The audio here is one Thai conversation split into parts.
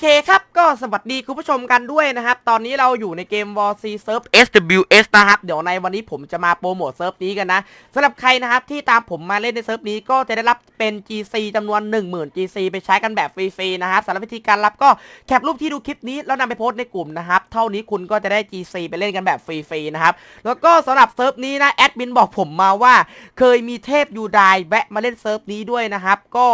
เคครับ ก็สวัสดีคุณผู้ชมกันด้วยนะครับ ตอนนี้เราอยู่ในเกม War C Surf SWS นะครับ เดี๋ยวในวันนี้ผมจะมาโปรโมทเซิร์ฟนี้กันนะสำหรับใครนะครับที่ตามผมมาเล่นในเซิร์ฟนี้ก็จะได้รับเป็น GC จำนวน 10,000 GC ไปใช้กันแบบฟรีๆนะครับสำหรับวิธีการรับก็แคปรูปที่ดูคลิปนี้แล้วนำไปโพสต์ในกลุ่มนะครับ เท่านี้คุณก็จะได้ GC ไปเล่นกันแบบฟรีๆนะครับ แล้วก็สำหรับเซิร์ฟนี้นะแอดมินบอกผมมาว่า เคยมีเทพยูไดแวะมาเล่นเซิร์ฟนี้ด้วยนะครับก็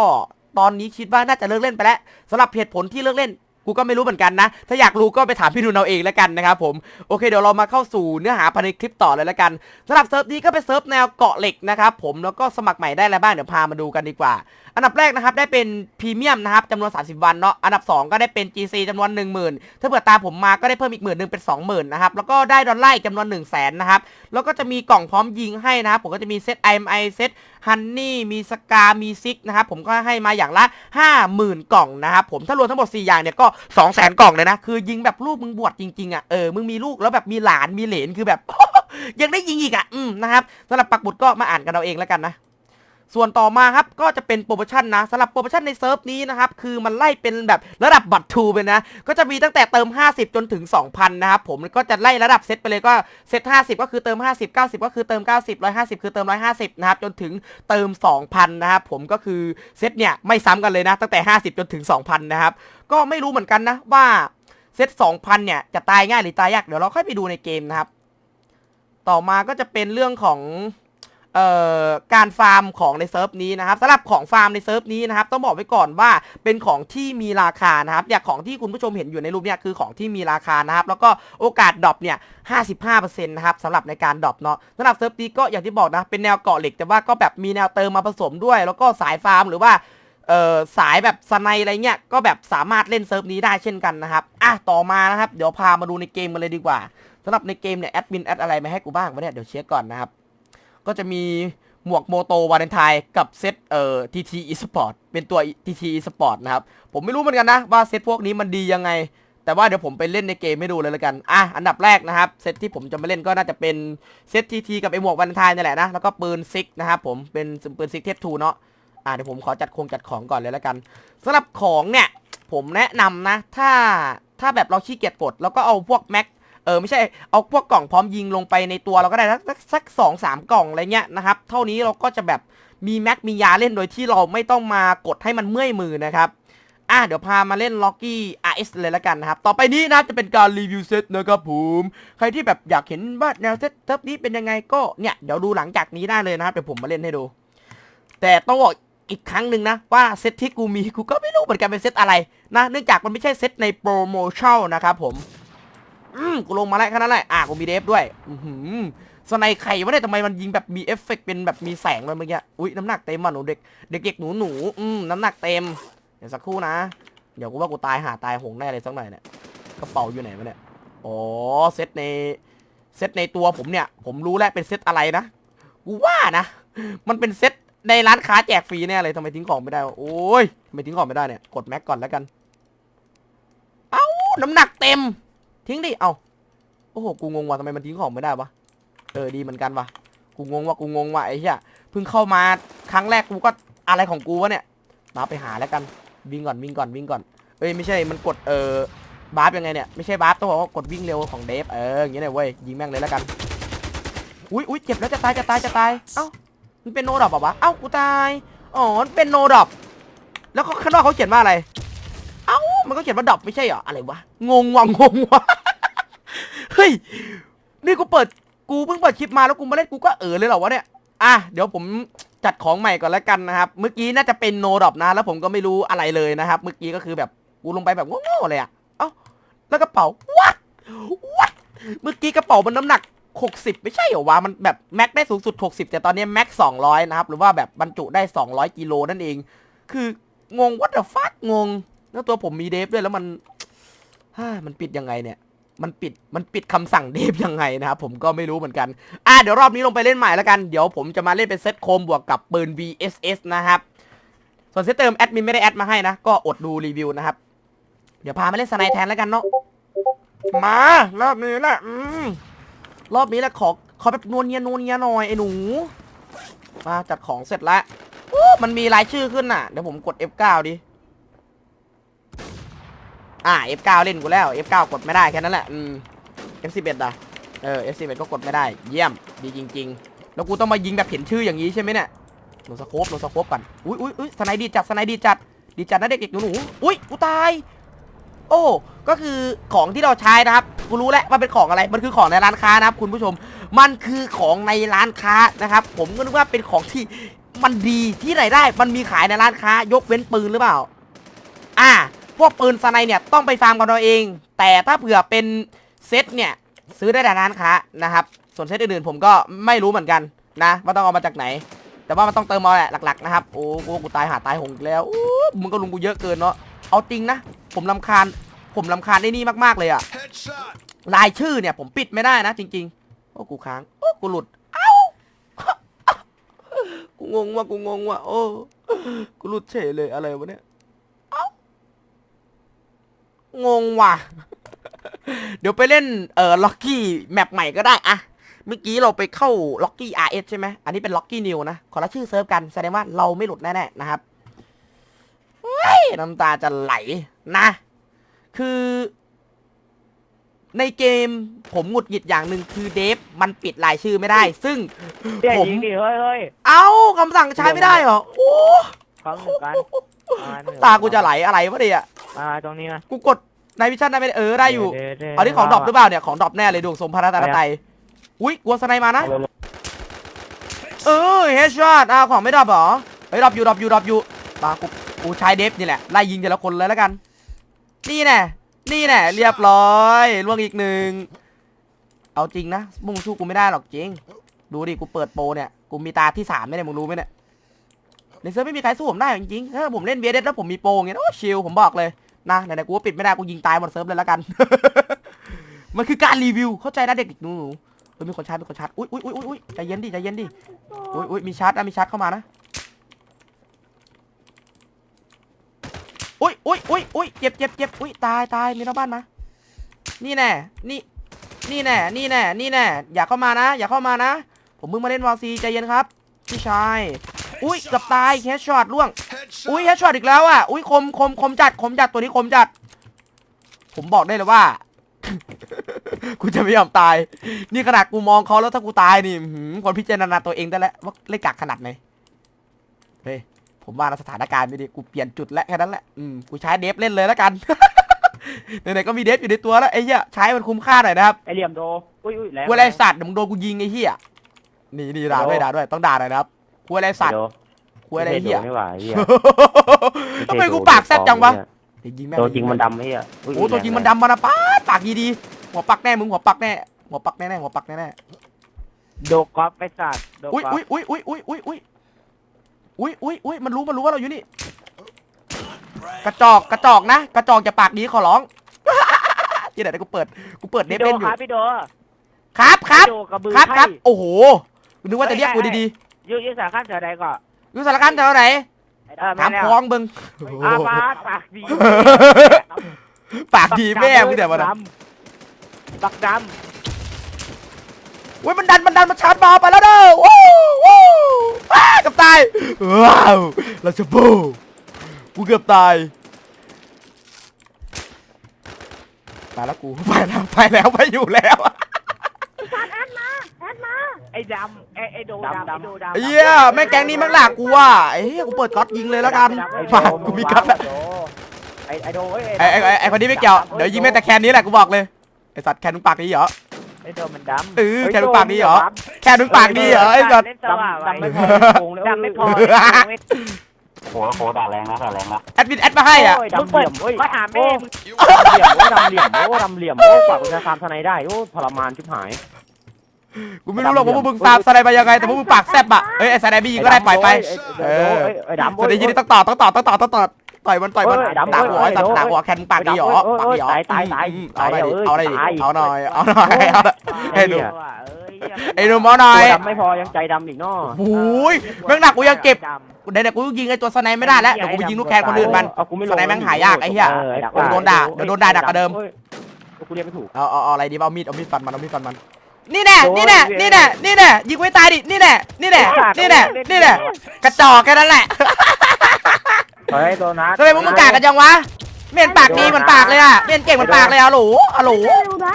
ตอนนี้คิดว่าน่าจะเลิกเล่นไปแล้วสำหรับเหตุผลที่เลิกเล่นกูก็ไม่รู้เหมือนกันนะ ถ้าอยากรู้ก็ไปถามพี่นูนเอาเองแล้วกันนะครับผม โอเคเดี๋ยวเรามาเข้าสู่เนื้อหาภายในคลิปต่อเลยแล้วกันสำหรับเซิร์ฟนี้ก็เป็นเซิร์ฟแนวเกาะเหล็กนะครับผมแล้วก็สมัครใหม่ได้อะไรบ้างเดี๋ยวพามาดูกันดีกว่า อันดับแรกนะครับได้เป็นพรีเมียมนะครับจำนวน 30 วันเนาะ อันดับ 2 ก็ได้เป็น GC จำนวน 10,000 ถ้าเผื่อตามผมมาก็ได้เพิ่มอีกหมื่นหนึ่งเป็น 20,000นะครับ แล้วก็ได้ดอลลาร์อีกจำนวน 1 0 0 0 0แสนนะครับ แล้วก็จะมีกล่องพร้อมยิงให้นะครับ ผมก็จะมีเซต IMI เซต ฮันนี่มีสกา มีซิกนะครับผมก็ให้มาอย่างละ 50,000 กล่องนะครับผมถ้ารวมทั้งหมด 4 อย่างเนี่ยก็ 200,000 กล่องเลยนะ คือยิงแบบลูกมึงบวชจริงๆอะเออมึงมีลูกแล้วแบบมีหลานมีเหลนคือแบบ ยังได้ยิงอีกอะอืมนะครับสำหรับปักบุตรก็มาอ่านกันเอาเองแล้วกันนะ ส่วนต่อมาครับก็จะเป็นโปรโมชั่นนะสำหรับโปรโมชั่นในเซิร์ฟนี้นะครับคือมันไล่เป็นแบบระดับบัตรทูไปนะก็จะมีตั้งแต่เติม 50 จนถึง 2,000 นะครับผมก็จะไล่ระดับเซตไปเลยก็เซต50 ก็คือเติม 50 90 ก็คือเติม 90 150 คือเติม 150 นะครับจนถึงเติม 2,000 นะครับผมก็คือเซตเนี่ยไม่ซ้ำกันเลยนะตั้งแต่ 50 จนถึง 2,000 นะครับก็ไม่รู้เหมือนกันนะว่าเซต2,000 เนี่ยจะตายง่ายหรือตายยากเดี๋ยวเราค่อยไปดูในเกมนะครับต่อมาก็จะเป็นเรื่องของ การฟาร์มของในเซิร์ฟนี้นะครับสำหรับของฟาร์มในเซิร์ฟนี้นะครับต้องบอกไว้ก่อนว่าเป็นของที่มีราคานะครับอย่างของที่คุณผู้ชมเห็นอยู่ในรูปเนี่ยคือของที่มีราคานะครับแล้วก็โอกาสดรอปเนี่ย55%นะครับสำหรับในการดรอปเนาะสำหรับเซิร์ฟนี้ก็อย่างที่บอกนะเป็นแนวเกาะเหล็ก แต่ว่าก็แบบมีแนวเติมมาผสมด้วย แล้วก็สายฟาร์มหรือว่าเออสายแบบสไนอะไรเงี้ยก็แบบสามารถเล่นเซิร์ฟนี้ได้เช่นกันนะครับอะต่อมานะครับเดี๋ยวพามาดูในเกมกันเลยดีกว่าสำหรับในเกมเนี่ยแอดมินแอดอะไรมาให้กูบ้างวะเนี่ยเดี๋ยวเช็คก่อนนะครับ ก็จะมีหมวกโมโตวาเลนไทน์กับเซตเอ่อทีทีอีสปอร์ตเป็นตัวทีทีอีสปอร์ตนะครับ ผมไม่รู้เหมือนกันนะว่าเซตพวกนี้มันดียังไง แต่ว่าเดี๋ยวผมไปเล่นในเกมให้ดูเลยละกัน อะ อันดับแรกนะครับ เซตที่ผมจะมาเล่นก็น่าจะเป็นเซตทีทีกับไอหมวกวาเลนไทน์นี่แหละนะ แล้วก็ปืนซิกนะครับผมเป็นปืนซิกเทปทูเนาะอะเดี๋ยวผมขอจัดโครงจัดของก่อนเลยละกันสำหรับของเนี่ยผมแนะนำนะ ถ้าถ้าแบบเราขี้เกียจกด แล้วก็เอาพวกแม็ก เออไม่ใช่เอาพวกกล่องพร้อมยิงลงไปในตัวเราก็ได้สักสักสองสามกล่องอะไรเงี้ยนะครับ เท่านี้เราก็จะแบบมีแม็กมียาเล่นโดยที่เราไม่ต้องมากดให้มันเมื่อยมือนะครับอะเดี๋ยวพามาเล่นล็อกกี้ RS เลยล้วกันนะครับ ต่อไปนี้นะจะเป็นการรีวิวเซตนะครับผม ใครที่แบบอยากเห็นว่าแนวเซตเซิร์ฟนี้เป็นยังไงก็เนี่ยเดี๋ยวดูหลังจากนี้ได้เลยนะครับเดี๋ยวผมมาเล่นให้ดู แต่ต้องบอกอีกครั้งหนึ่งนะ ว่าเซตที่กูมีกูก็ไม่รู้เหมือนกันเป็นเซตอะไรนะเนื่องจากมันไม่ใช่เซตในโปรโมชั่นนะครับผม อืมกูลงมาแล้วแค่นั้นแหละอะกูมีเดฟด้วย อือหือสไนไข่วะเนี่ยทำไมมันยิงแบบมีเอฟเฟกต์เป็นแบบมีแสงเลยเมื่อกี้อุ้ยน้ำหนักเต็มอะหนูเด็กเด็กเด็กหนูหนูอืมน้ำหนักเต็มเดี๋ยวสักครู่นะ เดี๋ยวกูว่ากูตายหาตายหงแน่เลยสักหน่อยเนี่ยกระเป๋าอยู่ไหนวะเนี่ยอ๋อเซตในเซตในตัวผมเนี่ย ผมรู้แล้วเป็นเซตอะไรนะกูว่านะมันเป็นเซตในร้านค้าแจกฟรีแน่เลยทำไมทิ้งของไม่ได้โอ้ยทำไมทิ้งของไม่ได้เนี่ยกดแม็กก่อนแล้วกัน เอ้าน้ำหนักเต็ม ทิ้งดิ เอาโอ้โห กูงงว่ะทำไมมันทิ้งของไม่ได้วะ เออ ดีเหมือนกันว่ะกูงงว่ะกูงงว่ะไอ้เหี้ย เพิ่งเข้ามาครั้งแรกกูก็อะไรของกูวะเนี่ย มาไปหาแล้วกัน วิ่งก่อนวิ่งก่อนวิ่งก่อน เอ้ยไม่ใช่ มันกดเออบาร์ปยังไงเนี่ย ไม่ใช่บาร์ปต้องบอกว่ากดวิ่งเร็วของเดฟ เอออย่างเงี้ยเลยเว้ย ยิงแม่งเลยแล้วกัน อุ้ยอุ้ยเจ็บแล้วจะตายจะตายจะตาย เอ้า มันเป็นโนดรอปเหรอวะ เอ้า กูตาย อ๋อ มันเป็นโนดรอปแล้วข้างนอกเขาเขียนว่าอะไร เอ้า มันก็เขียนว่าดรอปไม่ใช่เหรอ อะไรวะ งงว่ะงงว่ะ เฮ้ย นี่กูเปิด กูเพิ่งเปิดคลิปมาแล้วกูมาเล่นกูก็เออเลยเหรอวะเนี่ย อะ เดี๋ยวผมจัดของใหม่ก่อนแล้วกันนะครับ เมื่อกี้น่าจะเป็นโนดรอปนะ แล้วผมก็ไม่รู้อะไรเลยนะครับ เมื่อกี้ก็คือแบบกูลงไปแบบโง่ๆเลยอะเอ้า แล้วกระเป๋า what what เมื่อกี้กระเป๋ามันน้ำหนัก60 ไม่ใช่เหรอวะ มันแบบแม็กได้สูงสุด 60 แต่ตอนนี้แม็ก200 นะครับ หรือว่าแบบบรรจุได้ 200 กิโลนั่นเอง คืองง what the fuck งง แล้วตัวผมมีเดฟด้วยแล้วมันฮ่ามันปิดยังไงเนี่ยมันปิดมันปิดคำสั่งเดฟยังไงนะครับผมก็ไม่รู้เหมือนกันอะเดี๋ยวรอบนี้ลงไปเล่นใหม่แล้วกัน เดี๋ยวผมจะมาเล่นเป็นเซตโคมบวกกับปืน VSS นะครับ ส่วนเซตเติมแอดมินไม่ได้แอดมาให้นะ ก็อดดูรีวิวนะครับ เดี๋ยวพามาเล่นสไนแทนแล้วกันเนาะมารอบนี้แหละอืมรอบนี้แหละขอขอแบบนวลเนียนวลเนียหน่อยไอ้หนู มาจัดของเสร็จแล้วมันมีรายชื่อขึ้นน่ะเดี๋ยวผมกด F9 ดิ อ่า F9 เล่นกูแล้ว F9 กดไม่ได้แค่นั้นแหละอืม F11 อะเออ F11 ก็กดไม่ได้ เยี่ยม ดีจริง ๆ แล้วกูต้องมายิงแบบเห็นชื่ออย่างนี้ใช่ไหมเนี่ยหลดสโคปหลดสโคปก่อนอุ้ยอุ้ยอุ้ยสไนดีจัดสไนดีจัด ดีจัดนะเด็กๆหนูๆอุ้ยกูตาย โอ้ก็คือของที่เราใช้นะครับกูรู้แล้วว่าเป็นของอะไร มันคือของในร้านค้านะครับ คุณผู้ชม มันคือของในร้านค้านะครับ ผมก็นึกว่าเป็นของที่มันดีที่ไหนได้ มันมีขายในร้านค้ายกเว้นปืนหรือเปล่า อ่า พวกปืนสไนเนี่ยต้องไปฟาร์มกันเราเอง แต่ถ้าเผื่อเป็นเซตเนี่ยซื้อได้ในร้านค้านะครับ ส่วนเซตอื่นๆผมก็ไม่รู้เหมือนกันนะว่าต้องเอามาจากไหน แต่ว่ามันต้องเติมมาแหละหลักๆนะครับโอ้กูกูตายหาตายหงอีกแล้วมึงก็ลุงกูเยอะเกินเนาะเอาจริงนะ ผมลำคาญ ผมลำคาญไอ้นี่มากๆเลยอะ Headshot. รายชื่อเนี่ยผมปิดไม่ได้นะจริงๆโอ้กูค้างโอ้กูหลุดเอ้ากูงงว่ะกูงงว่ะโอ้กูหลุดเฉยเลยอะไรวะเนี่ย งงว่ะ เดี๋ยวไปเล่นเอ่อล็อกกี้แมปใหม่ก็ได้อะเมื่อกี้เราไปเข้าล็อกกี้ RS ใช่ไหม อันนี้เป็นล็อกกี้นิวนะ ขอละชื่อเซิร์ฟกัน แสดงว่าเราไม่หลุดแน่ๆนะครับเฮ้ยน้ำตาจะไหลนะ คือ ในเกมผมหงุดหงิดอย่างหนึ่งคือเดฟมันปิดรายชื่อไม่ได้ ซึ่งเดี๋ยวผมยิงดิเฮ้ยเฮ้ยเอ้าคำสั่งใช้ไม่ได้เหรอโอ้ ฟังหนึ่งกันอ่หนึ่งตากูจะไหลอะไรวะเนี่ย อ่าตรงนี้นะกูกดในวิชั่นได้ไหมเออได้อยู่เดี๋วเดี๋ยวอันนี้ของดรอปหรือเปล่าเนี่ยของดรอปแน่เลยดวงสมพระตาไตรอุ้ยกลัวสไนมานะ เออเฮดช็อตอ่าของไม่ดรอปเหรอเฮ้ยดรอปอยู่ดรอปอยู่ดรอปอยู่มากูกูใช้เดฟนี่แหละไล่ยิงแต่ละคนเลยแล้วกัน นี่แน่นี่แน่เรียบร้อยล่วงอีกหนึ่งเอาจริงนะมึงสู้กูไม่ได้หรอกจริง ดูดิกูเปิดโปรเนี่ยกูมีตาที่สามเนี่ยมึงรู้ไหมเนี่ยในเซิร์ฟไม่มีใครสู้ผมได้จริงๆถ้าผมเล่นเบียดแล้วผมมีโปรอย่างเงี้ยโอ้ชิลผมบอกเลย นะไหนๆกูก็ปิดไม่ได้กูยิงตายหมดเซิร์ฟเลยแล้วกัน มันคือการรีวิวเข้าใจนะเด็กๆหนูๆเฮ้ยมีคนชาร์จมีคนชาร์จอุ้ยอุ้ยอุ้ยอุ้ยใจเย็นดิใจเย็นดิอุ้ยอุ้ยมีชาร์จนะมีชาร์จเข้ามานะอุ้ยอุ้ยอุ้ยอุ้ยเจ็บเจ็บเจ็บอุ้ยตายตายมีนอกบ้านมา นี่แน่นี่ นี่แน่นี่แน่นี่แน่อย่าเข้ามานะ อย่าเข้ามานะ ผมเพิ่งมาเล่นวอลซีใจเย็นครับพี่ชายอุ้ยเกับตายแคชช็อตล่วง อุ้ยแฮชช็อตอีกแล้วอะอุ้ยคมคมคมจัดคมจัดตัวนี้คมจัด ผมบอกได้เลยว่า กูจะไม่ยอมตาย นี่ขนาดกูมองเขาแล้วถ้ากูตายนี่อื้อหือคนพิจารณาตัวเองได้แล้วว่าเล่นกากขนาดไหนเฮ้ยผมว่านะสถานการณ์ไม่ดีกูเปลี่ยนจุดแล้วแค่นั้นแหละอืมกูใช้เดฟเล่นเลยแล้วกันไหนๆก็มีเดฟอยู่ในตัวแล้วไอ้เหี้ยใช้มันคุ้มค่าหน่อยนะครับไอเหลี่ยมโดอุ้ยอุ้ยแรงกูอะไรสัตว์เดี๋ยวมึงโดนกูยิงไอ้เหี้ยนี่นี่ด่าด้วยด่าด้วยต้องด่าหน่อยนะครับกูอะไรสัตว์ โดกูอะไรเหี้ยไม่ไหวเหี้ยทำไมกูปากแซ่บจังวะเดี๋ยวยิงแม่งตัวจริงมันดำไอ้เหี้ยยโอ้ตัวจริงมันดำมานะป้าดปากดีดีๆหัวปักแน่มึงหัวปักแน่หัวปักแน่แน่หัวปักแน่แน่โดกอล์ฟไปสัตว์โดอุ้ยกอล์ฟอุ้ยอุ้ยอุ้ยอุ้ยอุ้ยอุ้ยอุ้ยอุ้ยอุ้ยมันรู้มันรู้ว่าเราอยู่นี่ กระจอกกระจอกนะกระจอกจะปากดีขอร้องที่ไหนกูเปิดกูเปิดเน็พี่ตโดเล่นอคยู่รับพี่โดครับครับพี่โดกระบือครับครับไทยโอ้โหกูนึกว่าจะเรียกกูดียืดยืดสายข้ามเสือใดก่อนๆ อยู่สารคันแถวไหนเออถามแม่คลองเบิงอาบาสปากดีปากดีแม่มึงเดี๋ยวมันดำปักดเว้ยมันดันมันดันมันชาร์จบอลไปแล้วเด้อว้าวว้าวอ้าเกับตายว้าวเราจะบูกูเกือบตายไปแล้วกูไปแล้วไปแล้วไปอยู่แล้วำไอ้ดำไอ้ไอ้โดดำไอ้โดดำ ไอ้เหี้ยแม่งแก๊งนี้แม่งหลากกูว่ะไอ้เหี้ยกูเปิดก๊อตยิงเลยแล้วกันฝากกูมีก๊อตแล้วไอ้ไอ้โดไอ้ไอ้ไอ้ไอ้คนนี้ไม่เกี่ยวเดี๋ยวยิงแม่งแต่แคนนี้แหละกูบอกเลยไอ้สัตว์แคนมึงปากดีเหรอไอ้โดมันดำเออแค่ดูปากดีเหรอแคนมึงปากดีเหรอไอ้สัตว์ เล่นสว่างดำไม่พอโกงแล้วดำไม่พอโหโหด่าแรงนะด่าแรงนะแอดมินแอดมาให้อะโยดำเหลี่ยมเว้ยก็หาแม่โอ้ดำเหลี่ยมโอ้ดำเหลี่ยมโอ้ดำเหลี่ยมโอ้กว่ากูจะตามทนายได้โอ้ทรมานชิบหาย กูไม่รู้หรอกว่าพวกมึงฟาร์มสไนมายังไงแต่พวกมึงปากแซบอะเอ้ยไอ้สไนไม่ยิงก็ได้ปล่อยไป เออ ไอ้ดำสไนยิงนี่ต้องต่อต้องต่อต้องต่อต้องต่อต่อยมันต่อยมันเอ้ยดำด่าหัวเอ้ไอ้ยสัตว์เอ้ยด่าหัวแคนมึงปากดีเหรอเอ้ยปากดีเหรอตายตายตายอืมเอาหน่อยดิตายเอาหน่อยดิตายเอาหน่อยเอาหน่อยเอาหน่อยไอ้ไอ้หนูเหี้ยไอ้หนุ่มเอาหน่อยตัวดำไม่พอยังใจดำอีกเนาะโอ้ยแม่งหนักกูยังเก็บไหนๆกูยิงไอ้ตัวสไนไม่ได้แล้วเดี๋ยวกูไปยิงลูกแคนคนอื่นมันเอากูไม่ลสไนแม่งหายากไอ้เหี้ยออเดี๋ยวโดนด่าเดี๋ยวโดนด่าหนักกว่าเดิมโอ้ยกูเรียกไม่ถูกเอาเอาเอาอะไรดีเอามีดเอามีดฟันมันเอามีดฟันมัน นี่แน่นี่แน่นี่แน่นี่แน่ยิงไว้ตายดิ นี่แน่นี่แน่นี่แน่นี่แน่กระจอกแค่นั้นแหละเฮ้ยโดนัททำไมมึงมึงกากันจังวะไม่เห็นปากดีเหมือนปากเลยอะไม่เห็นเก่งเหมือนปากเลยอะโหลอะโหล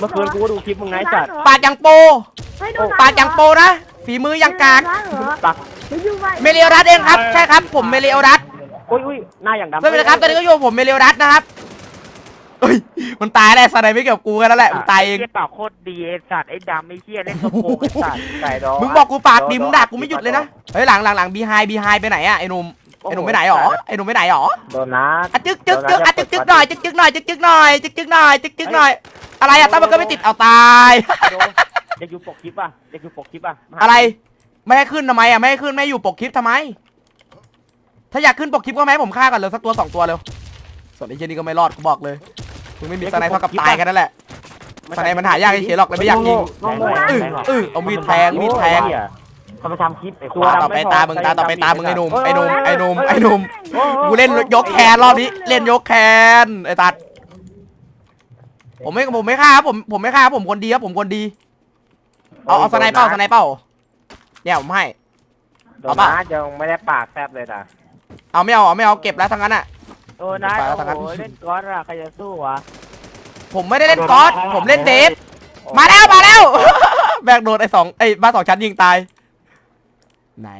เมื่อคืนกูก็ดูคลิปมึงไงสัตว์ปากยังโปปากยังโปนะ ฝีมือยังกากปักเมเลียรัตเองครับ ใช่ครับ ผมเมเลียรัตอุ้ยอุ้ยหน้าอย่างดำไม่เป็นไรครับตอนนี้ก็อยู่กับผมเมเลียรัตนะครับ เฮ้ยมันตายแล้วสไนไม่เกี่ยวกับกูกันแล้วแหละมันตายเองเฮียปากโคตรดีไอ้สัตว์ไอ้ดำไอ้เฮียเล่นกระโปรงไอ้สัตว์ไก่ดอมึงบอกกูปากดีมึงด่ากูไม่หยุดเลยนะ เฮ้ยหลังหลังหลังบีไฮบีไฮไปไหนอะไอ้หนุ่มไอ้หนุ่มไปไหนหรอไอ้หนุ่มไปไหนหรอโดนนัดอะจึ๊กจึ๊กจึ๊กอะจึ๊กจึ๊กหน่อยจึ๊กจึ๊กหน่อยจึ๊กจึ๊กหน่อยจึ๊กจึ๊กหน่อยจึ๊กจึ๊กหน่อย อะไรอะตั้งมันก็ไม่ติดเอาตาย โดนเด็กอยู่ปกคลิปป่ะเด็กอยู่ปกคลิปป่ะอะไรไม่ให้ขึ้นทำไมอะไม่ให้ขึ้นไม่ให้อยู่ปกคลิปทำไม ถ้าอยากขึ้นปกคลิปก็ไม่ให้ผมฆ่าก่อนเลยสักตัวสองตัวเร็วส่วนไอ้เจนี่ก็ไม่รอดกูบอกเลย มึงไม่มีสไนเท่ากับตายกันนั่นแหละสไนมันหายากเฉยๆหรอกเลยไม่อยากยิงโง่โง่อื้ออื้อเอามีดแทงมีดแทงเขาไปทำคลิปไอ้ตัวตาต่อไปตามึงตาต่อไปตามึงไอ้หนุ่มไอ้หนุ่มไอ้หนุ่มไอ้หนุ่มกูเล่นยกแคนรอบนี้เล่นยกแคนไอ้ตัด ผมไม่ผมไม่ฆ่าครับผมผมไม่ฆ่าครับผมคนดีครับผมคนดีเอาเอาสไนเป้าสไนเป้าเนี่ยผมให้โดนนัดยังไม่ได้ปากแซบเลยนะเอาไม่เอาเอาไม่เอาเก็บแล้วทั้งนั้นอะ โอ้นะไปแล้วโอ้ทางนั้นโหเล่นก๊อตอะใครจะสู้วะผมไม่ได้เล่นก๊อตผมเล่นเดฟมาแล้วมาแล้ว แบกโดนไอ้สองไอ้บ้านสองชั้นยิงตาย ไหน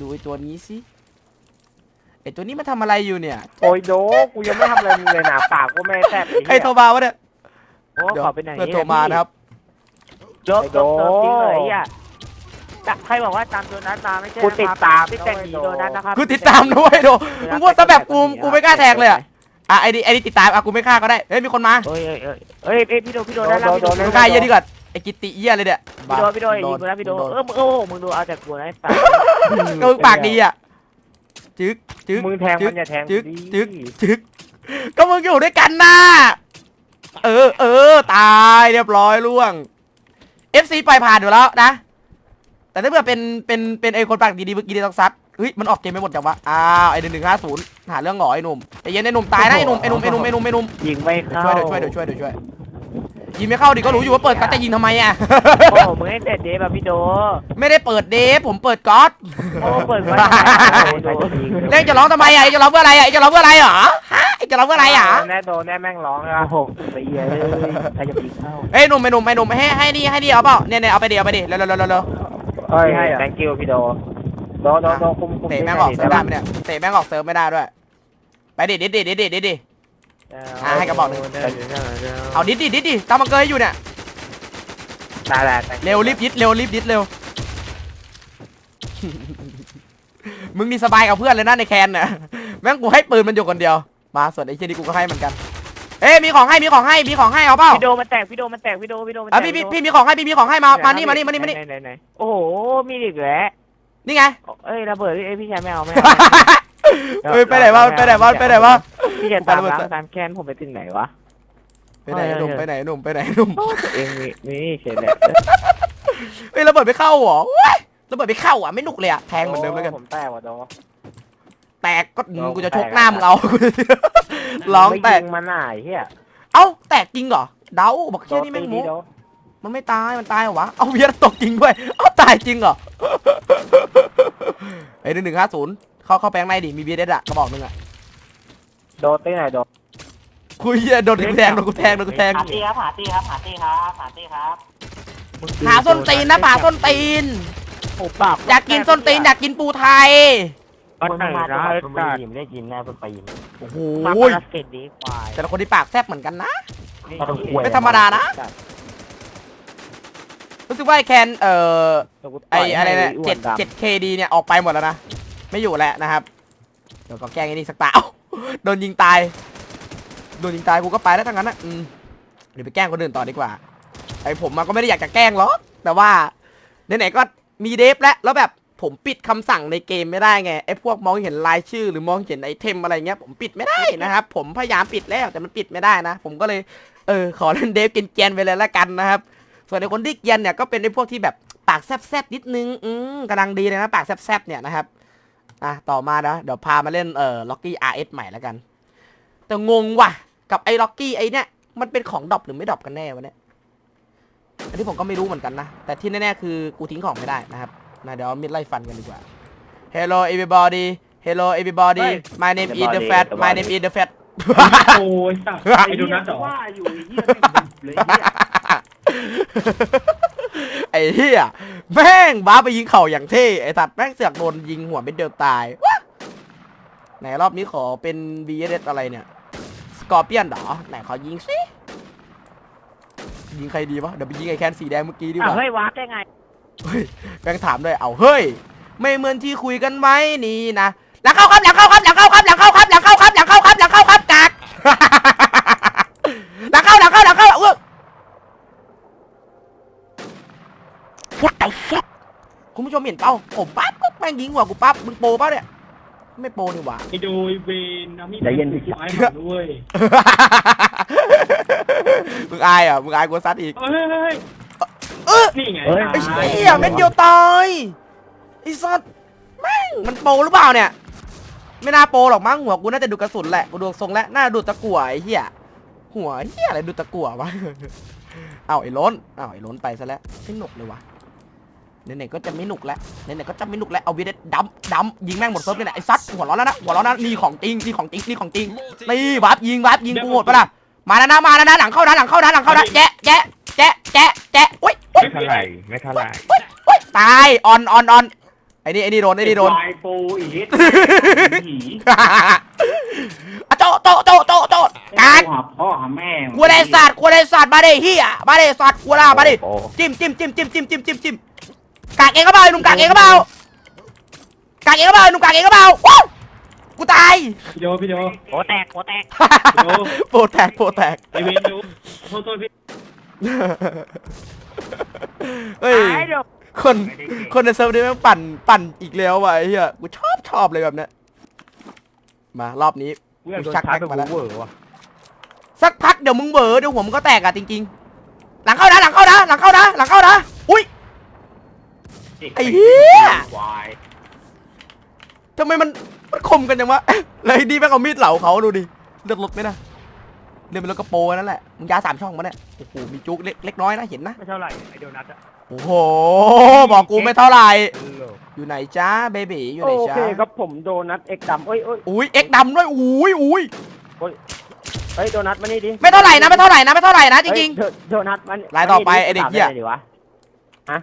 ดูไอ้ตัวนี้สิไอ้ตัวนี้มันทำอะไรอยู่เนี่ย โอ้ยโดกูยังไม่ทำอะไรมึงเลยนะปากก็ไม่แซบใครโทรมาวะเนี่ยโอ้เดี๋ยวขอไปไหนเพื่อนโทรมานะครับยกยกเติมจริงเลยไอ้เฮียแต่ใครบอกว่าตามโดนัทมาไม่ใช่กูติดตามที่แต่งหนีโดนัทนะครับคือติดตามด้วยโดมึงพูดซะแบบกูกูไม่กล้าแทงเลยอะอะไอ้นี่ไอ้นี่ติดตามอะกูไม่ฆ่าก็ได้เฮ้ยมีคนมาเฮ้ยเฮ้ยเฮ้ยเฮ้ยเอ้ยพี่โดพี่โดนัทนะพี่โดมึพี่งโดฆ่าไอ้เหี้ยนี่ก่อนไอ้กิตติเหี้ยเลยเนี่ยพี่โดพี่โดอย่ายิงกูนะพี่โดเออมึงโอ้โหมึงดูเอาแต่กูนะไอ้สัตว์ก็มึงปากดีอะจึ๊กจึ๊กมึงแทงมันอย่าแทงจึ๊กดิจึ๊กจึ๊กก็มึงอยู่ด้วยกันน่ะเออเออตายเรียบร้อยล่วง FC ปล่อยผ่านอยู่แล้วนะ แต่ถ้าเผื่อเป็นเป็นเป็นไอ้คนปากดีๆเมื่อกี้นี่ต้องซัดเฮ้ยมันออกเกมไปหมดจังวะอ้าวไอ้หนึ่งหนึ่งห้าศูนย์หาเรื่องหงอไอ้หนุ่มไอ้เย็นไอ้หนุ่มตายนะไอ้หนุ่มไอ้หนุ่มไอ้หนุ่มไอ้หนุ่มไอ้หนุ่มยิงไม่เดี๋ยวเข้าช่วยเดี๋ยวช่วยเดี๋ยวช่วยเดี๋ยวช่วยยิงไม่เข้าดิก็รู้อยู่ว่าเปิดกัดจะยิงทำไมอะ โอ้โหมึงให้เตะเดฟแบบพี่โดไม่ได้เปิดเดฟผมเปิดก๊อตโอ้เปิดไว้เล่นจะร้องทำไมอะไอ้จะร้องเพื่ออะไรอะไอ้จะร้องเพื่ออะไรเหรอฮะไอ้จะร้องเพื่ออะไรอะแน่โดนแน่แม่งร้องเลยโอ้โหไปเยอะใครจะยิงเข้าเอ้ยหนุ่มไอ้หนุ่มไอ้หนุ่มให้ให้นี่ให้นี่เอาเปล่าเนี่ยเนี่ยเอาไปดิเอาไปดิเร็วเร็วเร็วเร็ว เร็วเฮ้ย thank you พี่โดโดโดโดคุมคุมเตะแม่งออกเซิร์ฟได้ไหมเนี่ยเตะแม่งออกเซิร์ฟไม่ได้ด้วย ไปดิดิดิดิดิดิดิ อะให้กระบอกหนึ่ง เอาดิดิดิดิตามมาเกยอยู่เนี่ยได้ได้เร็วรีบยึดเร็วรีบยึดเร็ว มึงนี่สบายกับเพื่อนเลยนะในแคนเนี่ยแม่งกูให้ปืนมันอยู่คนเดียว มาส่วนไอ้เจนี่กูก็ให้เหมือนกัน เอ้ยมีของให้มีของให้มีของให้เอาเปล่าพี่โดมันแตกพี่โดมันแตกพี่โดพี่โดมันแตอะกพี่พี่พี่มีของให้พี่มีของให้มามานี่มานี่มานี่มานี่ไหไหไหโอ้โหมีอีกแล้วนี่ไง เอ้ยระเบิดเอ้ยพี่ชายไม่เอาไม่เฮ้ยไปไหนวะไปไหนวะไปไหนวะพี่จะตามล้างตามแค้นผมไปถึงไหนวะไปไหนหนุ่มไปไหนหนุ่มไปไหนหนุ่มโอ้ตัวเองมีมีเฉยแหละเฮ้ยระเบิดไม่เข้าเหรอเว้ยระเบิดไม่เข้าอะไม่หนุกเลยอะแทงเหมือนเดิมแล้วกันผมแตกว่ะโด แตกก็กูจะชกหน้ามึงเอาร้องแตกมันหน่ายเฮียเอ้าแตกจริงเหรอ เดาบอกโดเชี่ยนี่แม่งตีโมดีโดมันไม่ตาย มันตายเหรอวะ เอาเวียดตกจริงด้วย เอ้าตายจริงเหรอ ไอ้หนึ่งหนึ่งห้าศูนย์เข้าเข้าแปลงในดิ มีเบียดอะกระบอกหนึงอะโดตีไหนโดคุยเหี้ยโดนกูแทงโดนกูแทงโดนกูแทง หาตีครับหาตีครับหาตีครับหาตีครับหาส้นตีนนะป่าส้นตีน โอ้ปากอยากกินส้นตีนอยากกินปูไทย ก็ไหนนะไอ้ไม่สัตว์ยิมได้ยินแน่เป็นปีนโอ้โหมาปาเกตดีควายแต่ละคนที่ปากแซบเหมือนกันนะก็ต้องกล้วยไม่ธรรมดานะ รู้สึกว่าไอแคนเอ่อไออะไรเนี่ยเจ็ดเจ็ดเคดีเนี่ยออกไปหมดแล้วนะ ไม่อยู่แล้วนะครับ เดี๋ยวก็แกล้งไอ้นี่สักตาเอ้าโดนยิงตาย โดนยิงตายกูก็ไปแล้วทั้งนั้นนะอืมเดี๋ยวไปแกล้งคนอื่นต่อดีกว่า ไอผมมันก็ไม่ได้อยากจะแกล้งหรอกแต่ว่าไหนๆก็มีเดฟแล้วแล้วแบบ ผมปิดคำสั่งในเกมไม่ได้ไงไอพวกมองเห็นรายชื่อ หรือมองเห็นไอเทมอะไรเงี้ยผมปิดไม่ได้นะครับ ผมพยายามปิดแล้วแต่มันปิดไม่ได้นะ ผมก็เลยเออขอเล่นเดฟกินเกียนๆไปเลยละกันนะครับ ส่วนในคนที่เกียนเนี่ยก็เป็นในพวกที่แบบปากแซบๆนิดนึงอืมกำลังดีเลยนะปากแซบๆเนี่ยนะครับอะต่อมานะเดี๋ยวพามาเล่นเอ่อล็อกกี้ RS ใหม่แล้วกัน แต่งงว่ะ กับไอ้ล็อกกี้ไอ้เนี่ยมันเป็นของดรอปหรือไม่ดรอปกันแน่วะเนี่ยอันนี้ผมก็ไม่รู้เหมือนกันนะ แต่ที่แน่ๆคือกูทิ้งของไม่ได้นะครับ นะเดี๋ยวเอามิดไล่ฟันกันดีกว่า Hello everybody Hello everybody My name is the fat My name is the fat โอ้ยสัตว์ไอ้โดนัทเหรอว่าอยู่ไอ้เหี้ยไม่บุบเลยไอ้เหี้ยไอ้เหี้ยแม่งบ้าไปยิงเข่าอย่างเท่ไอ้สัตว์แม่งเสือกโดนยิงหัวเป็นเดิมตายวะไหนรอบนี้ขอเป็น v s อะไรเนี่ยสกอร์เปียนเหรอไหนขอยิงสิยิงใครดีวะเดี๋ยวไปยิงไอ้แคนสีแดงเมื่อกี้ดีกอะว่าเฮ้ยวาร์ปได้ไง เฮ้ยแบงค์ถามด้วยเอาเฮ้ย ไม่เหมือนที่คุยกันไว้นี่นะหลังเข้าครับหลังเข้าครับหลังเข้าครับหลังเข้าครับหลังเข้าครับหลังเข้าครับหลังเข้าครับกากหลังเข้าหลังเข้าหลังเข้าเออ What the fuck คุณผู้ชมเห็นเปล่าผมปั๊บปุ๊บแม่งยิงหัวกูปั๊บมึงโปรเปล่าเนี่ยไม่โปรนี่หว่า ไอ้โดยเวนนะมีดไม้มาด้วยมึงอายอะมึงอายกูซัดอีก เฮ้ยเฮ้ยเออนี่ไงไอ้เหี้ยเม็ดเดียวตายไอ้สัตว์แม่งมันโปรหรือเปล่าเนี่ย ไม่น่าโปรหรอกมั้งหัวกูน่าจะดูกระสุนแหละกูดูทรงแล้วน่าดูตะกั่วไอ้เหี้ยหัวเหี้ยอะไรดูตะกั่ววะ เอาไอ้ล้นเอาไอ้ล้นไปซะแล้วไม่หนุกเลยวะไหนๆก็จะไม่หนุกแล้วไหนๆก็จะไม่หนุกแล้วเอาวีเดดัมดัมยิงแม่งหมดเซิร์ฟเลยนะไอ้ซัดหัวร้อนแล้วนะหัวร้อนนะนี่ของจริงนี่ของจริงนี่ของจริงนี่วับยิงวับยิงกูโหดปะล่ะมาแล้วนะมาแล้วนะหลังเข้านะหลังเข้านะหลังเข้านะแจ๊ะแจ๊ะแจ๊ะแจ๊ะแจ๊ะอุ้ยอุ้ย ไม่เท่าไหร่ไม่เท่าไหร่โอ๊ยตายออนออนออนไอ้นี่ไอ้นี่โดนไอ้นี่โดนไอ้โปอีกผีอะโตะโตะโตะโตะโตะกากหาพ่อหาแม่กูได้สัตว์กูได้สัตว์มาดิเฮียมาดิสัตว์กูล่ามาดิโอ้จิ้มจิ้มจิ้มจิ้มจิ้มจิ้มจิ้มจิ้มกากเองก็เปล่าไอ้หนุ่มกากเองก็เปล่ากากเองก็เปล่าไอ้หนุ่มกากเองก็เปล่าว้าวกูตาย พี่โดพี่โดโอ้แตกโอ้แตกโดโปรแตกโปรแตกไอ้เวนดูโทษโทษพี่ เฮ้ยตายเดี๋ยวคนคนในเซิร์ฟนี้แม่งปั่นปั่นอีกแล้วว่ะไอ้เหี้ยกูชอบชอบเลยแบบเนี้ยมารอบนี้ เพื่อนโดนชาร์จไปเวอร์ว่ะสักพักเดี๋ยวมึงเบอเดี๋ยวหัวมึงก็แตกอะจริงๆ หลังเข้านะหลังเข้านะหลังเข้านะหลังเข้านะอุ้ย ไอ้เหี้ย วายทำไมมันมันคมกันจังวะ เลยดีแม่งเอามีดเหลาเขาดูดิเลือกรถไหมนะ เรียนเป็นรถกระโปรงนั่นแหละมึงยาสามช่องมาเนี่ยโอ้โหมีจุกเล็กเล็กน้อยนะเห็นนะไม่เท่าไหร่ไอโดนัทอะโอ้โหบอกกูไม่เท่าไหร่อยู่ไหนจ้าเบบีอยู่ไหนโอจ้าเคครับผมโดนัทเอ็กดำเอ้ยเอ้ยอุ้ยเอ็กดำด้วยอุ้ยอุ้ยเฮ้ยโดนัทมานี่ดิไม่เท่าไหร่นะไม่เท่าไหร่นะไม่เท่าไหร่นะจริง เฮ้ยโดโดนัทมันรายต่อไปไอ้เด็กเหี้ย ถามได้ลวะฮะ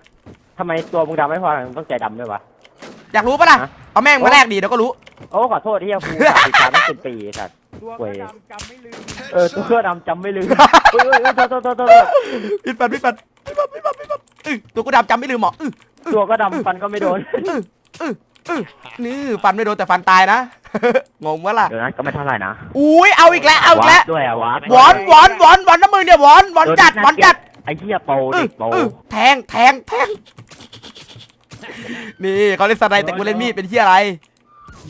ทำไมตัวมึงดำไม่พอมึงต้องใจดำด้วยวะ ๆอยากรู้ปะล่ะฮะ เอาแม่งมาแลกดีเดี๋ยวก็รู้ โอ้ขอโทษที่กูติดตามตั้งเป็นปีสัตว์ ตัวเว้ก็ยดำจำไม่ลืมเออตัวเครื่องดำจำไม่ลืมเอ้ยเอ้ยเอ้ยโทษโทษโทษโทษพี่ปันพี่ปันพี่ปันพี่ปันพี่ปันอื้อตัวกูดำจำไม่ลืมหรอกอื้อตัวก็ดำฟันก็ไม่โดนนี่ฟันไม่โดนแต่ฟันตายนะ งงวะล่ะโดนัทก็ไม่เท่าไหร่นะอุ้ยเอาอีกแล้วเอาอีกแล้วด้วยอะวะหวอนหวอนหวอนหวอนน้ำมือเนี่ยวอนหวอนจัดหวอนจัดไอ้เหี้ยโปรอื้ดิอโปรอื้อแทงแทงแทงนี่เขาเล่นสไนด์แต่กูเล่นมีดเป็นที่อะไร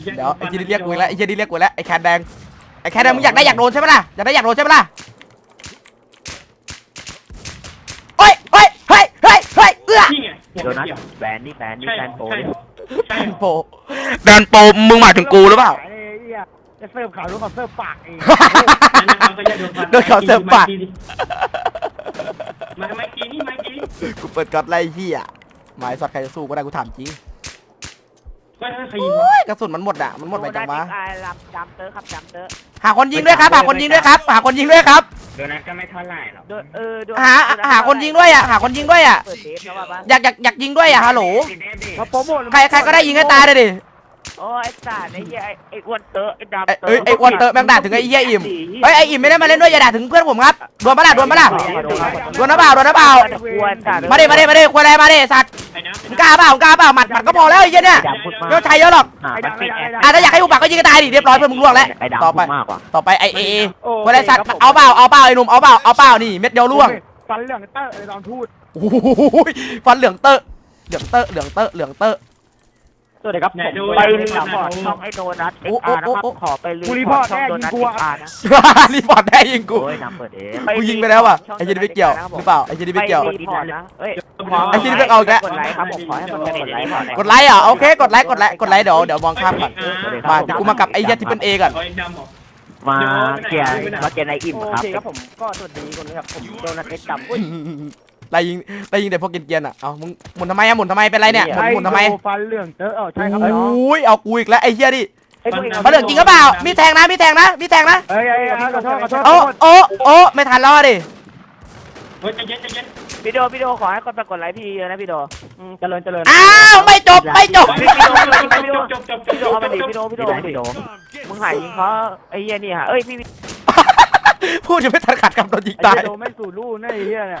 เดี๋ยวไอ้เจนี่เรียกกูอีกแล้วไอ้เจนี่เรียกกูอีกแล้วไอ้แคนแดงไอ้ แคนแดงมึงอยากได้อยากโดนใช่ไหมล่ะอยากได้อยากโดนใช่ไหมล่ะเฮ้ยเฮ้ยเฮ้ยเฮ้ยเฮ้ยเอื้อนี่ไงโดนัทแบนนี่แบนนี่ใช่แบนโปรใช่ดิใช่แดนโปแดนโปมึงหมายถึงกูหรือเปล่าขายเลยไอ้เหี้ยจะเสิร์ฟขาวหรือเขาเสิร์ฟปากเองโดนเขาเสิร์ฟปากมาไม้กีนี่ไม้กีนี่กูเปิดก๊อตไล่เฮียหมายสัตว์ใครจะสู้ก็ได้กูถามจริง เฮ้ยเฮ้ยใครยิงวะโอ้ยกระสุนมันหมดอะมันหมดไปจังวะโอ้ได้ติ๊กไอ้ลำดำเตอร์ครับดำเตอร์หาคนยิงด้วยครับหาคนยิงด้วยครับหาคนยิงด้วยครับ โดนัทก็ไม่เท่าไหร่หรอกโดนเออโดนหาหาคนยิงด้วยอะหาคนยิงด้วยอะเปิดเดฟแล้วว่าบ้างอยากอยากอยากยิงด้วยอะฮัลโหลมาโปรโมท ใครใครก็ได้ยิงให้ตายเลยดิ โอ้ไอ้สัตว์ไอ้เหี้ยไอ้ไอ้อ้วนเตอร์ไอ้ดำไอ้เตอเอ้ยร์ไอ้อ้วนเตอะแม่งด่าถึงไอ้เหี้ยอิ่มเฮ้ยไอ้อิ่มไม่ได้มาเล่นด้วยอย่าด่าถึงเพื่อนผมครับดวลปะล่ะดวลปะล่ะดวลนะเปล่าดวลนะเปล่าอ้วนสัตว์มาดิมาดิมาดิควายอะไรมาดิสัตว์ไอ้น้ำมึงกล้าเปล่ามึงกล้าเปล่าหมัดหมัดก็พอแล้วไอ้เหี้ยเนี่ยดำพูดมากไม่ต้องใช้เยอะหรอกหาไอ้มันดำปิไอ้ดดำไอ้ดำอะถ้าอยากให้กูปากก็ยิงกันตายดิเรียบร้อยเพื่อนมึงล่วงแล้วไอ้ดำต่อพูไปดมากกว่าต่อไปไอเอโอ้คนไอ้สัตว์เอาเปล่าเอาเปล่าไอ้หนุ่มเอาเปล่าเอาเปล่านี่เม็ดเดียวล่วงฟันเหลืองเตอร์เลยตอนพูดโอ้ยฟันเหลืองเตอะเหลืองเตอะเหลืองเตอะเหลืองเตอะ สวัสดีครับผมไปรีพอร์ตช่องไอ้โดนัทเอ็กอาร์นะครับขอไปรีพอร์ตช่องโดนัทเอ็กอาร์นะรีพอร์ตได้ยิงกูโอ้ยน้ำเปิดเองกูยิงไปแล้วอะไอ้เจนี่ไม่เกี่ยวหรือเปล่าไอ้เจนี่ไปไม่เกี่ยวรีพอร์ตนะเอ้ยไอ้ที่นี่เพิ่งเอาอีกแล้วกดไลค์ครับผมขอให้มันกดไลค์ก่อนกดไลค์อะโอเคกดไลค์กดไลค์กดไลค์เดี๋ยวเดี๋ยวมองข้ามก่อนมาเดี๋ยวกูมากับไอ้เหี้ยที่เป็นเอก่อนเอาไอ้ดำเหรอมาเกียร์มาเกียร์ในอิ่มโอครับเคครับผมก็สวัสดีคนนี้ครับผมโดนัทเอ็กซ์ดำอุ้ย ไล่ยิงไล่ยิงแต่พวกกินเกียนอะเอามึงหมุนทำไมอะหมุนทำไมเป็นไรเนี่ยหมุนหมุนทำไมฟันเหลืองเตอร์เออใช่ครับโอ้ยเอากูอีกแล้วไอ้เหี้ยดิอ้ยพวกเองมาเหลืองจริงก็เปล่า มีแทงนะ มีแทงนะ มีแทงนะ เอ้ยเอ้ยเอ้ยขอโทษขอโทษขโอ้อโทษโอ้โอ้ไม่ทันแล้วดิ เฮ้ยใจเย็นใจเย็นพี่โดพี่โดขอให้คนไปกดไลค์พี่เยอะนะพี่โดอืมเจริญเจริญอ้าว ไม่จบ ไม่จบ จบจบจบจบจบพี่โดเอามาดิจบพี่โดพี่โดพี่โดพี่โดมึงหายยิงเขาไอ้เหี้ยนี่ฮะเอ้ยพี่ พี่พูดจะไม่ทันขัดคำโดนยิงไอ้ตาย เหี้ยโดไม่สู่ลู่แน่ไอ้เหี้ยเนี่ย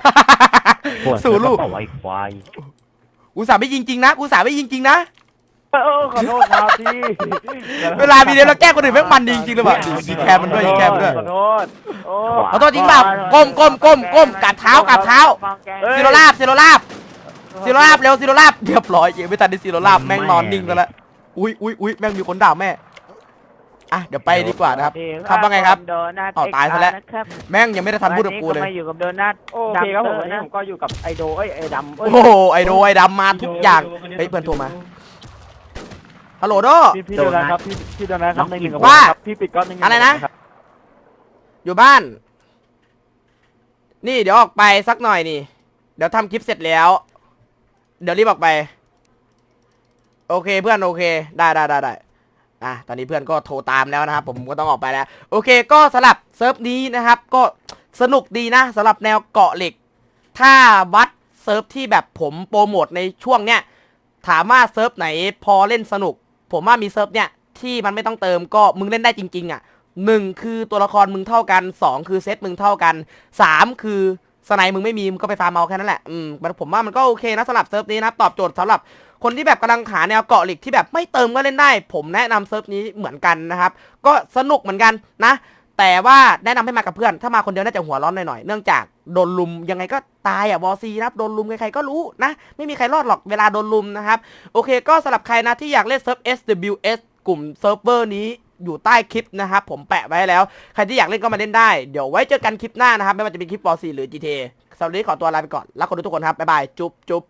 สู่ลูก เอาไว้ควายกูสาไม่ยิงจริงนะกูสาไม่ยิงจริงนะ เออเออขอโทษครับพี่เวลามีเดียวเราแกล้งคนอื่นแม่งมันดีจริงๆเลยว่ะยิงแคมมันด้วยยิงแคมมันด้วย ขอโทษโอ้ขอโทษจริงเปล่าก้มก้มก้มก้มกัดเท้ากัดเท้าฟังแกซิโรลาบซิโรลาบซิโรลาบเร็วซิโรลาบเรียบร้อยยังไม่ทันได้ซิโรลาบแม่งนอนนิ่งแล้วละอุ้ยอุ้ยอุ้ยแม่งมีคนด่าแม่ อะเดี๋ยวไปดีกว่านะครับ ครับว่าไงครับ โดนัทอ้าวตายซะแล้ว นะครับแม่งยังไม่ได้ทันพูดกับกูเลยวันนี้มาอยู่กับโดนัท โอเคครับผมดำวันนี้ผมก็อยู่กับไอโดเอ้ยไอดำเอ้โอ้ยโหไอโดไอดำมาทุกอย่างเฮ้ยเพื่อนโทรมาฮัลโหลโด พี่พี่โดนะครับพี่พี่โดนะครับในหนึ่งกับว่า ครับพี่ปิดก๊อตในหนึ่งอะไรนะ ครับอยู่บ้าน นี่เดี๋ยวออกไปสักหน่อยนี่ เดี๋ยวทำคลิปเสร็จแล้ว เดี๋ยวรีบออกไป โอเคเพื่อนโอเค ได้ได้ได้ได้ อะตอนนี้เพื่อนก็โทรตามแล้วนะครับ ผมก็ต้องออกไปแล้ว โอเคก็สำหรับเซิร์ฟนี้นะครับ ก็สนุกดีนะสำหรับแนวเกาะเหล็ก ถ้าวัดเซิร์ฟที่แบบผมโปรโมทในช่วงเนี้ยถามว่าเซิร์ฟไหนพอเล่นสนุก ผมว่ามีเซิร์ฟเนี่ยที่มันไม่ต้องเติมก็มึงเล่นได้จริง ๆ อะหนึ่งคือตัวละครมึงเท่ากันสองคือเซตมึงเท่ากันสามคือสไนด์มึงไม่มีมึงก็ไปฟาร์มเอาแค่นั้นแหละอืมมันผมว่ามันก็โอเคนะสำหรับเซิร์ฟนี้นะตอบโจทย์สำหรับ คนที่แบบกำลังหาแนวเกาะหล็กที่แบบไม่เติมก็เล่นได้ ผมแนะนำเซิร์ฟนี้เหมือนกันนะครับ ก็สนุกเหมือนกันนะ แต่ว่าแนะนำให้มากับเพื่อน ถ้ามาคนเดียวน่าจะหัวร้อนหน่อยๆ เนื่องจากโดนลุมยังไงก็ตายอะวอซีนะครับโดนลุมใครๆก็รู้นะ ไม่มีใครรอดหรอกเวลาโดนลุมนะครับโอเค ก็สำหรับใครนะที่อยากเล่นเซิร์ฟ SWS กลุ่มเซิร์ฟเวอร์นี้อยู่ใต้คลิปนะครับ ผมแปะไว้แล้ว ใครที่อยากเล่นก็มาเล่นได้ เดี๋ยวไว้เจอกันคลิปหน้านะครับ ไม่ว่าจะเป็นคลิปวอซีหรือ GTA สำหรับวันนี้ขอตัวลาไปก่อน รักคนดูทุกคนครับ บ๊ายบาย จุ๊บจุ๊บ